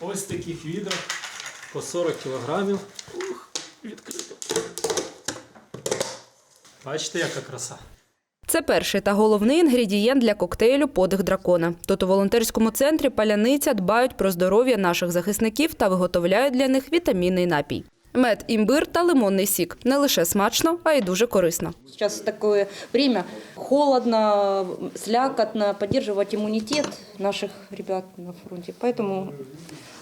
ось таких відрах по 40 кілограмів. Ух, відкрито. Бачите, яка краса. Це перший та головний інгредієнт для коктейлю Подих дракона. Тут у волонтерському центрі паляниця дбають про здоров'я наших захисників та виготовляють для них вітамінний напій. Мед, імбир та лимонний сік не лише смачно, а й дуже корисно. Зараз таке время холодно, слякотно, підтримувати імунітет наших ребят на фронті. Поэтому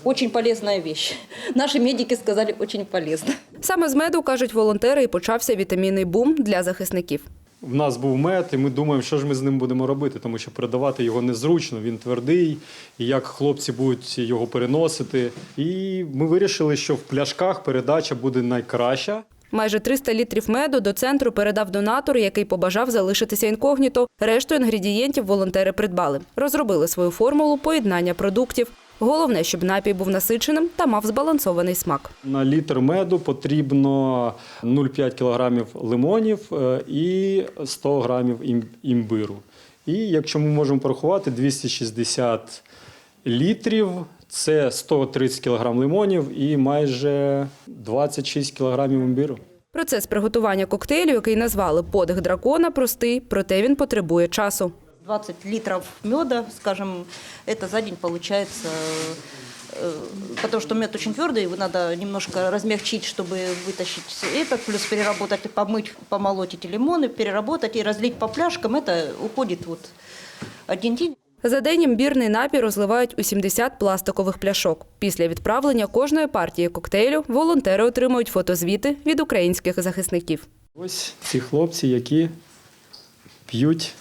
очень полезна річ. Наші медики сказали, очень полезна. Саме з меду, кажуть волонтери, і почався вітамінний бум для захисників. В нас був мед, і ми думаємо, що ж ми з ним будемо робити, тому що передавати його незручно, він твердий, і як хлопці будуть його переносити. І ми вирішили, що в пляшках передача буде найкраща. Майже 300 літрів меду до центру передав донатор, який побажав залишитися інкогніто. Решту інгредієнтів волонтери придбали. Розробили свою формулу поєднання продуктів. Головне, щоб напій був насиченим та мав збалансований смак. На літр меду потрібно 0,5 кг лимонів е, і 100 г ім- імбиру. І якщо ми можемо порахувати, 260 літрів це 130 кг лимонів і майже 26 кг імбиру. Процес приготування коктейлю, який назвали подих дракона, простий, проте він потребує часу. 20 литров меда, скажем, это за день получается, э, потому что мед очень твердый, его надо немножко размягчить, чтобы вытащить этот, плюс переработать, помыть, помолоть эти лимоны, переработать и разлить по пляшкам. Это уходит вот один день. За день імбірний напій розливають у 70 пластикових пляшок. Після відправлення кожної партії коктейлю волонтери отримують фотозвіти від українських захисників. Ось ці хлопці, які п'ють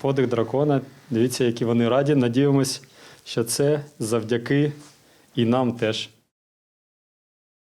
подих дракона. Дивіться, які вони раді. Надіємось, що це завдяки і нам теж.